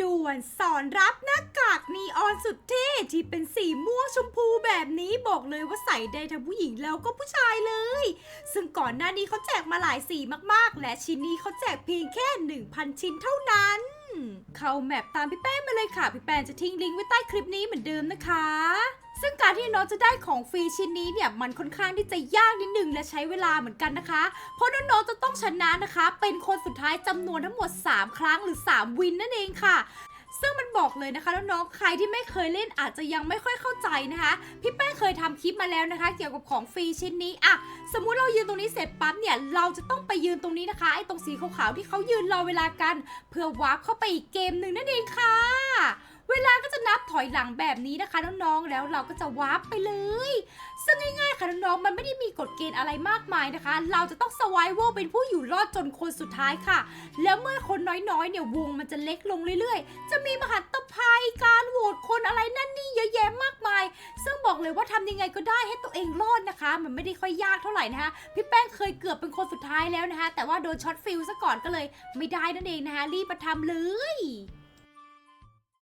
ด่วนสอนรับหน้ากากนีออนสุดเท่ที่เป็นสีม่วงชมพูแบบนี้บอกเลยว่าใส่ได้ทั้งผู้หญิงแล้วก็ผู้ชายเลย ซึ่งก่อนหน้านี้เขาแจกมาหลายสีมากๆ และชิ้นนี้เขาแจกเพียงแค่ 1,000 ชิ้นเท่านั้นเข้าแมปตามพี่แป้งมาเลยค่ะ พี่แป้งจะทิ้งลิงก์ไว้ใต้คลิปนี้เหมือนเดิมนะคะ ซึ่งการที่น้องจะได้ของฟรีชิ้นนี้เนี่ยมันค่อนข้างที่จะยากนิดนึงและใช้เวลาเหมือนกันนะคะ เพราะน้องๆจะต้องชนะนะคะ เป็นคนสุดท้ายจำนวนทั้งหมด 3 ครั้งหรือ 3 วินนั่นเองค่ะซึ่งมันบอกเลยนะคะน้องๆ ใครที่ไม่เคยเล่นอาจจะยังไม่ค่อยเข้าใจนะคะ พี่แป้งเคยทำคลิปมาแล้วนะคะ เกี่ยวกับของฟรีชิ้นนี้อะสมมุติเรายืนตรงนี้เสร็จปั๊บเนี่ยเราจะต้องไปยืนตรงนี้นะคะไอ้ตรงสีขาวๆที่เขายืนรอเวลากัน เพื่อวาร์ปเข้าไปอีกเกมหนึ่งนั่นเองค่ะ เวลาก็จะนับถ อยหลังแบบนี้นะคะน้องๆ แล้วเราก็จะวาร์ปไปเลย ซึ่งง่ายๆค่ะน้องๆ มันไม่ได้มีกฎเกณฑ์อะไรมากมายนะคะ เราจะต้องสวายเวลเป็นผู้อยู่รอดจนคนสุดท้ายค่ะ แล้วเมื่อคนน้อยๆ เนี่ยวงมันจะเล็กลงเรื่อยๆ จะมีมหัตภัยการโหวตคนอะไรนั่นนี่เยอะแยะมากมาย ซึ่งบอกเลยว่าทำยังไงก็ได้ให้ตัวเองรอดนะคะ มันไม่ได้ค่อยยากเท่าไหร่นะคะพี่แป้งเคยเกือบเป็นคนสุดท้ายแล้วนะคะ แต่ว่าโดนช็อตฟิลซะก่อนก็เลย ไม่ได้นั่นเองนะคะรีบมาทำเลย